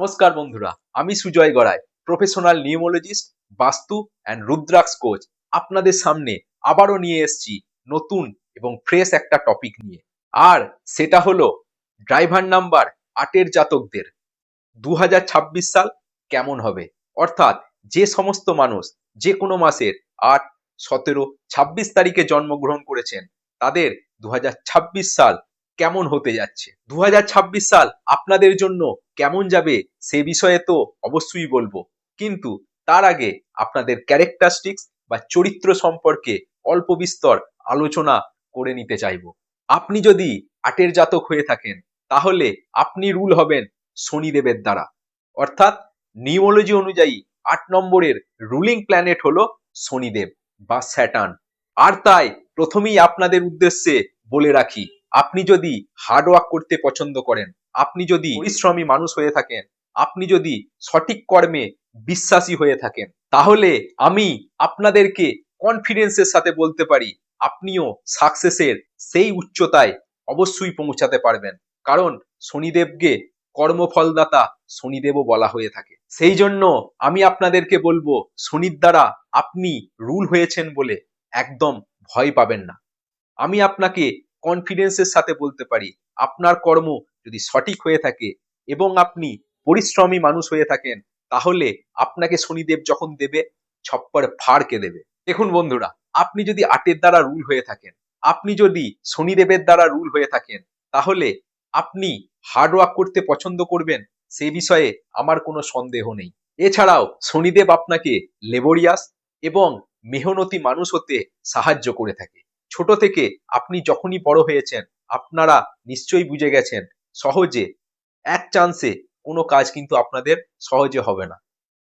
নমস্কার বন্ধুরা, আমি Sujoy Garai professional numerologist vastu and rudraksha coach আপনাদের সামনে আবারও নিয়ে এসেছি নতুন এবং ফ্রেশ একটা টপিক নিয়ে। আর সেটা হলো ড্রাইভার নাম্বার আটের জাতকদের। দু হাজার ছাব্বিশ সাল কেমন হবে? অর্থাৎ যে সমস্ত মানুষ যে কোনো মাসের আট, সতেরো, ছাব্বিশ তারিখে জন্মগ্রহণ করেছেন, তাদের দু হাজার ছাব্বিশ সাল কেমন হতে যাচ্ছে? দু হাজার ছাব্বিশ সাল আপনাদের জন্য কেমন যাবে সে বিষয়ে তো অবশ্যই বলব। কিন্তু তার আগে আপনাদের ক্যারেক্টারিস্টিক্স বা চরিত্র সম্পর্কে অল্প বিস্তর আলোচনা করে নিতে চাইব। আপনি যদি আটের জাতক হয়ে থাকেন, তাহলে আপনি রুল হবেন শনিদেবের দ্বারা। অর্থাৎ নিউমোলজি অনুযায়ী আট নম্বরের রুলিং প্ল্যানেট হলো শনিদেব বা স্যাটার্ন। আর তাই প্রথমেই আপনাদের উদ্দেশ্যে বলে রাখি আপনি যদি হার্ড ওয়ার্ক করতে পছন্দ করেন, আপনি যদি পরিশ্রমী মানুষ হয়ে থাকেন, আপনি যদি সঠিক কর্মে বিশ্বাসী হয়ে থাকেন, তাহলে আমি আপনাদেরকে কনফিডেন্সের সাথে বলতে পারি, আপনিও সাকসেসের সেই উচ্চতায় অবশ্যই পৌঁছাতে পারবেন। কারণ শনিদেবকে কর্মফলদাতা শনিদেবও বলা হয়ে থাকে। সেই জন্য আমি আপনাদেরকে বলব, শনির দ্বারা আপনি রুল হয়েছেন বলে একদম ভয় পাবেন না। আমি আপনাকে কনফিডেন্সের সাথে বলতে পারি, আপনার কর্ম যদি সঠিক হয়ে থাকে এবং আপনি পরিশ্রমী মানুষ হয়ে থাকেন, তাহলে আপনাকে শনিদেব যখন দেবে, ছপ্পর ফাড়কে দেবে। দেখুন বন্ধুরা, আপনি যদি আটের দ্বারা রুল হয়ে থাকেন, আপনি যদি শনিদেবের দ্বারা রুল হয়ে থাকেন, তাহলে আপনি হার্ড ওয়ার্ক করতে পছন্দ করবেন, সে বিষয়ে আমার কোনো সন্দেহ নেই। এছাড়াও শনিদেব আপনাকে লেবরিয়াস এবং মেহনতি মানুষ হতে সাহায্য করে থাকে। ছোট থেকে আপনি যখনই বড় হয়েছেন, আপনারা নিশ্চয়ই বুঝে গেছেন সহজে এক চান্সে কোনো কাজ কিন্তু আপনাদের সহজে হবে না।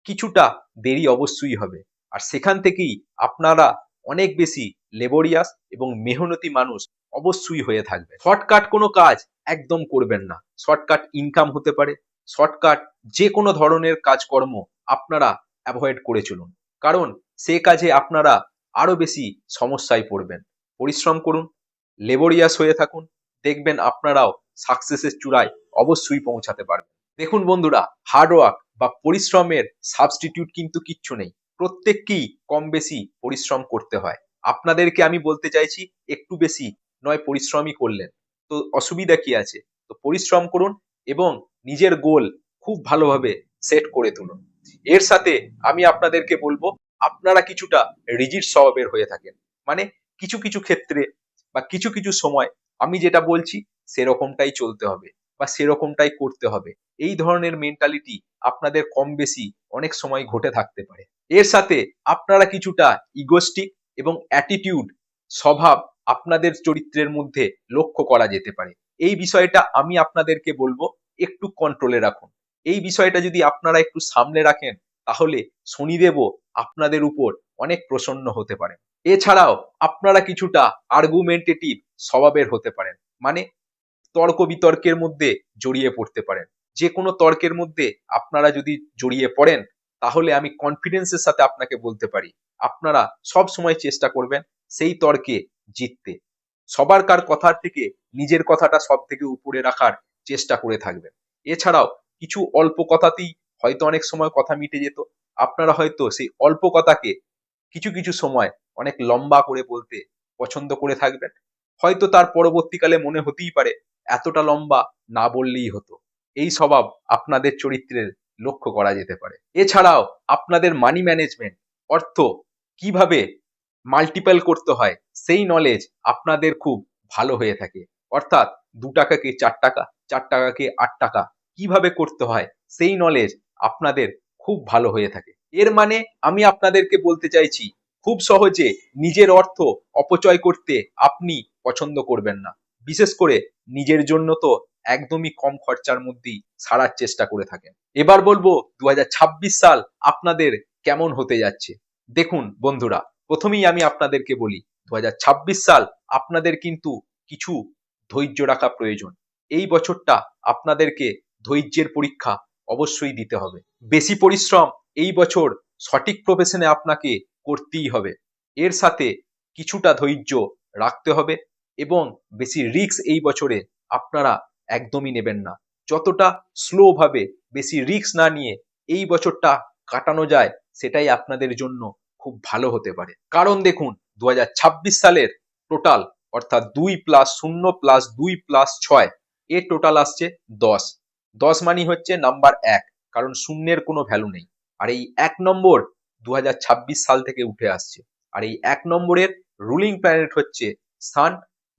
কিছুটা দেরি অবশ্যই হবে। আর সেখান থেকেই আপনারা অনেক বেশি লেবরিয়াস এবং মেহনতি মানুষ অবশ্যই হয়ে থাকবে শর্টকাট কোনো কাজ একদম করবেন না। শর্টকাট ইনকাম হতে পারে। শর্টকাট যে কোনো ধরনের কাজকর্ম আপনারা অ্যাভয়েড করে চলুন। কারণ সে কাজে আপনারা আরও বেশি সমস্যায় পড়বেন। পরিশ্রম করুন লেবরিয়াস হয়ে থাকুন, দেখবেন আপনারাও সাকসেসের চূড়ায় অবশ্যই পৌঁছাতে পারবেন। দেখুন বন্ধুরা হার্ডওয়ার্ক বা পরিশ্রমের সাবস্টিটিউট কিন্তু কিচ্ছু নেই। প্রত্যেককেই কম বেশি পরিশ্রম করতে হয়। আপনাদেরকে আমি বলতে চাইছি, একটু বেশি নয়, পরিশ্রমই করলেন। তো অসুবিধা কি আছে? তো পরিশ্রম করুন এবং নিজের গোল খুব ভালোভাবে সেট করে তুলুন। এর সাথে আমি আপনাদেরকে বলব, আপনারা কিছুটা রিজিড স্বভাবের হয়ে থাকেন। মানে কিছু কিছু ক্ষেত্রে বা কিছু কিছু সময় আমি যেটা বলছি, সেরকমটাই চলতে হবে বা সেরকমটাই করতে হবে। এই ধরনের মেন্টালিটি আপনাদের কম বেশি অনেক সময় ঘটে থাকতে পারে। এর সাথে আপনারা কিছুটা ইগোস্টিক এবং অ্যাটিটিউড স্বভাব আপনাদের চরিত্রের মধ্যে লক্ষ্য করা যেতে পারে। এই বিষয়টা আমি আপনাদেরকে বলব, একটু কন্ট্রোলে রাখুন। এই বিষয়টা যদি আপনারা একটু সামনে রাখেন, তাহলে শনিদেবও আপনাদের উপর অনেক প্রসন্ন হতে পারেন। এছাড়াও আপনারা কিছুটা আর্গুমেন্টেটিভ স্বভাবের হতে পারেন। মানে তর্ক বিতর্কের মধ্যে জড়িয়ে পড়তে পারেন। যে কোনো তর্কের মধ্যে আপনারা যদি জড়িয়ে পড়েন, তাহলে আমি কনফিডেন্সের সাথে আপনাকে বলতে পারি, আপনারা সব সময় চেষ্টা করবেন সেই তর্কে জিততে। সবার কার কথার থেকে, নিজের কথাটা সব থেকে উপরে রাখার চেষ্টা করে থাকবেন। এছাড়াও কিছু অল্প কথাতেই হয়তো অনেক সময় কথা মিটে যেত। আপনারা হয়তো সেই অল্প কথাকে কিছু কিছু সময় অনেক লম্বা করে বলতে পছন্দ করে থাকবেন। হয়তো তার পরবর্তীকালে মনে হতেই পারে, এতটা লম্বা না বললেই হতো। এই স্বভাব আপনাদের চরিত্রের লক্ষ্য করা যেতে পারে। এছাড়াও আপনাদের মানি ম্যানেজমেন্ট অর্থ কীভাবে মাল্টিপল করতে হয়, সেই নলেজ আপনাদের খুব ভালো হয়ে থাকে। অর্থাৎ দু টাকাকে চার টাকা, চার টাকাকে আট টাকা কীভাবে করতে হয়, সেই নলেজ আপনাদের খুব ভালো হয়ে থাকে। এর মানে আমি আপনাদেরকে বলতে চাইছি খুব সহজে নিজের অর্থ অপচয় করতে আপনি পছন্দ করবেন না। বিশেষ করে নিজের জন্য তো একদমই কম খরচার মধ্যেই সারার চেষ্টা করে থাকেন। এবার বলব দুহাজার ছাব্বিশ সাল আপনাদের কেমন হতে যাচ্ছে? দেখুন বন্ধুরা, প্রথমেই আমি আপনাদেরকে বলি দু হাজার ছাব্বিশ সাল আপনাদের কিন্তু কিছু ধৈর্য রাখা প্রয়োজন। এই বছরটা আপনাদেরকে ধৈর্যের পরীক্ষা অবশ্যই দিতে হবে। বেশি পরিশ্রম এই বছর সঠিক প্রফেশনে আপনাকে করতেই হবে। এর সাথে কিছুটা ধৈর্য রাখতে হবে এবং বেশি রিস্ক এই বছরে আপনারা একদমই নেবেন না। যতটা স্লো ভাবে বেশি রিস্ক না নিয়ে এই বছরটা কাটানো যায়, সেটাই আপনাদের জন্য খুব ভালো হতে পারে। কারণ দেখুন দু হাজার ছাব্বিশ সালের টোটাল অর্থাৎ দুই প্লাস শূন্য প্লাস দুই প্লাস ছয়, এর টোটাল আসছে দশ। দশ মানি হচ্ছে নাম্বার এক, কারণ শূন্যের কোনো ভ্যালু নেই। আর এই এক নম্বর দু হাজার ছাব্বিশ সাল থেকে উঠে আসছে। আর এই এক নম্বরের রুলিং প্ল্যানেট হচ্ছে সান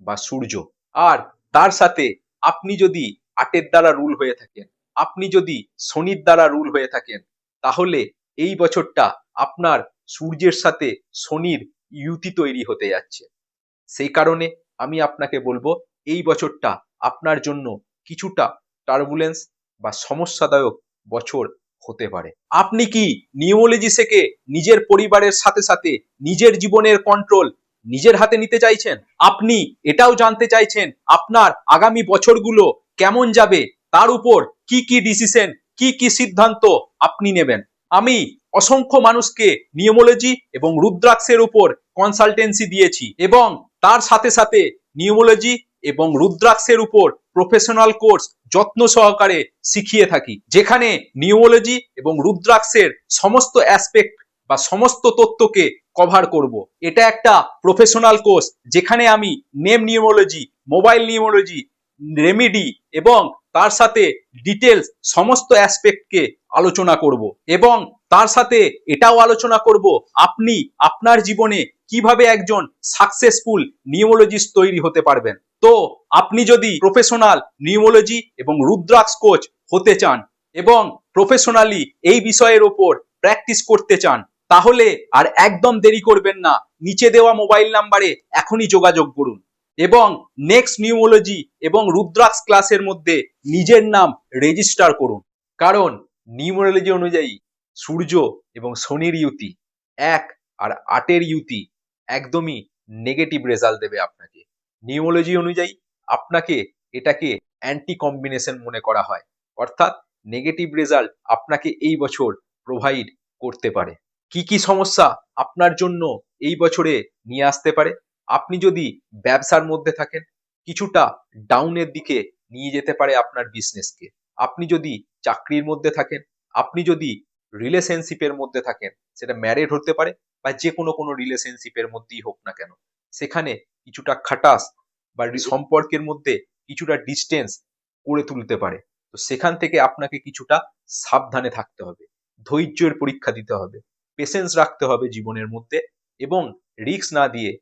বা সূর্য। আর তার সাথে আপনি যদি আটের দ্বারা রুল হয়ে থাকেন, আপনি যদি শনির দ্বারা রুল হয়ে থাকেন, তাহলে এই বছরটা আপনার সূর্যের সাথে শনির ইউতি তৈরি হতে যাচ্ছে। সেই কারণে আমি আপনাকে বলব, এই বছরটা আপনার জন্য কিছুটা টার্বুলেন্স বা সমস্যাদায়ক বছর হতে পারে। আপনি কি নিউমোলজি শেখে নিজের পরিবারের সাথে সাথে নিজের জীবনের কন্ট্রোল নিজের হাতে নিতে চাইছেন? আপনি এটাও জানতে চাইছেন আপনার আগামী বছরগুলো কেমন যাবে? তার উপর কি কি ডিসিশন কি কি সিদ্ধান্ত আপনি নেবেন? আমি অসংখ্য মানুষকে নিউমোলজি এবং রুদ্রাক্ষের উপর কনসালটেন্সি দিয়েছি এবং তার সাথে সাথে নিউমোলজি এবং রুদ্রাক্ষের উপর প্রফেশনাল কোর্স যত্ন সহকারে শিখিয়ে থাকি, যেখানে নিউমোলজি এবং রুদ্রাক্ষের সমস্ত অ্যাসপেক্ট বা সমস্ত তথ্যকে কভার করব। এটা একটা প্রফেশনাল কোর্স যেখানে আমি name numerology mobile numerology remedy এবং তার সাথে ডিটেলস সমস্ত অ্যাসপেক্টকে আলোচনা করব এবং তার সাথে এটাও আলোচনা করব, আপনি আপনার জীবনে কীভাবে একজন সাকসেসফুল নিউমোলজিস্ট তৈরি হতে পারবেন। তো আপনি যদি প্রফেশনাল নিউমোলজি এবং রুদ্রাক্ষ কোচ হতে চান এবং প্রফেশনালি এই বিষয়ের ওপর প্র্যাকটিস করতে চান, তাহলে আর একদম দেরি করবেন না। নিচে দেওয়া মোবাইল নাম্বারে এখনই যোগাযোগ করুন এবং নেক্সট নিউমোলজি এবং রুদ্রাক্ষ ক্লাসের মধ্যে নিজের নাম রেজিস্টার করুন। কারণ নিউমোলজি অনুযায়ী সূর্য এবং শনির ইউতি, এক আর আটের ইউতি একদমই নেগেটিভ রেজাল্ট দেবে আপনাকে। নিউমোলজি অনুযায়ী আপনাকে এটাকে অ্যান্টি কম্বিনেশন মনে করা হয়। অর্থাৎ নেগেটিভ রেজাল্ট আপনাকে এই বছর প্রোভাইড করতে পারে। কি কি সমস্যা আপনার জন্য এই বছরে নিয়ে আসতে পারে? আপনি যদি ব্যবসার মধ্যে থাকেন, কিছুটা ডাউনের দিকে নিয়ে যেতে পারে আপনার বিজনেসকে আপনি যদি চাকরির মধ্যে থাকেন, আপনি যদি রিলেশনশিপের মধ্যে থাকেন, সেটা ম্যারেড হতে পারে বা যে কোনো কোনো রিলেশনশিপের মধ্যেই হোক না কেন। সেখানে কিছুটা খাটাস বা সম্পর্কের মধ্যে কিছুটা ডিস্টেন্স করে তুলতে পারে। তো সেখান থেকে আপনাকে কিছুটা সাবধানে থাকতে হবে। ধৈর্যের পরীক্ষা দিতে হবে। পেশেন্স রাখতে হবে জীবনের মধ্যে এবং রিস্ক না দিয়ে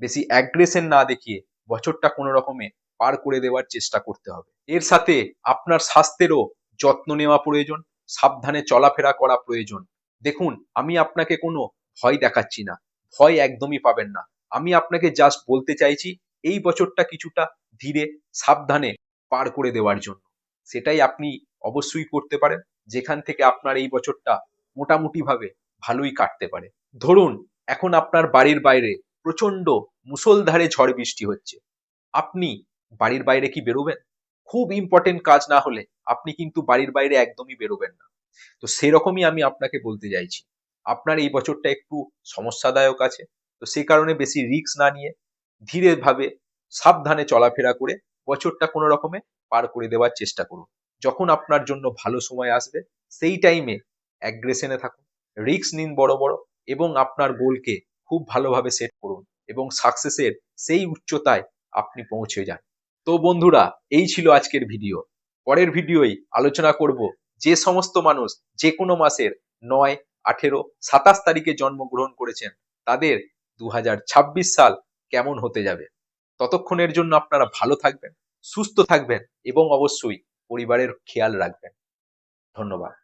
বেশি অ্যাগ্রেশন না দেখিয়ে বছরটা কোনো রকমে পার করে দেওয়ার চেষ্টা করতে হবে। এর সাথে আপনার স্বাস্থ্যেরও যত্ন নেওয়া প্রয়োজন সাবধানে চলাফেরা করা প্রয়োজন। দেখুন আমি আপনাকে কোনো ভয় দেখাচ্ছি না। ভয় একদমই পাবেন না। আমি আপনাকে জাস্ট বলতে চাইছি, এই বছরটা কিছুটা ধীরে সাবধানে পার করে দেওয়ার জন্য। সেটাই আপনি অবশ্যই করতে পারেন, যেখান থেকে আপনার এই বছরটা মোটামুটি ভাবে ভালোই কাটতে পারে। ধরুন, এখন আপনার বাড়ির বাইরে প্রচণ্ড মুষলধারে ঝড় বৃষ্টি হচ্ছে। আপনি বাড়ির বাইরে কি বেরোবেন? খুব ইম্পর্টেন্ট কাজ না হলে আপনি কিন্তু বাড়ির বাইরে একদমই বেরোবেন না। তো সেরকমই আমি আপনাকে বলতে চাইছি। আপনার এই বছরটা একটু সমস্যাদায়ক আছে। তো সেই কারণে বেশি রিক্স না নিয়ে ধীরে ভাবে সাবধানে চলাফেরা করে বছরটা কোনো রকমে পার করে দেওয়ার চেষ্টা করুন। যখন আপনার জন্য ভালো সময় আসবে, সেই টাইমে অ্যাগ্রেশনে থাকুন রিক্স নিন বড় বড় এবং আপনার গোলকে খুব ভালোভাবে সেট করুন এবং সাকসেসের সেই উচ্চতায় আপনি পৌঁছে যান। তো বন্ধুরা, এই ছিল আজকের ভিডিও পরের ভিডিওই আলোচনা করব যে সমস্ত মানুষ যে কোনো মাসের নয়, আঠেরো, সাতাশ তারিখে জন্মগ্রহণ করেছেন, তাদের দু হাজার ছাব্বিশ সাল কেমন হতে যাবে? ততক্ষণের জন্য আপনারা ভালো থাকবেন, সুস্থ থাকবেন এবং অবশ্যই পরিবারের খেয়াল রাখবেন। ধন্যবাদ।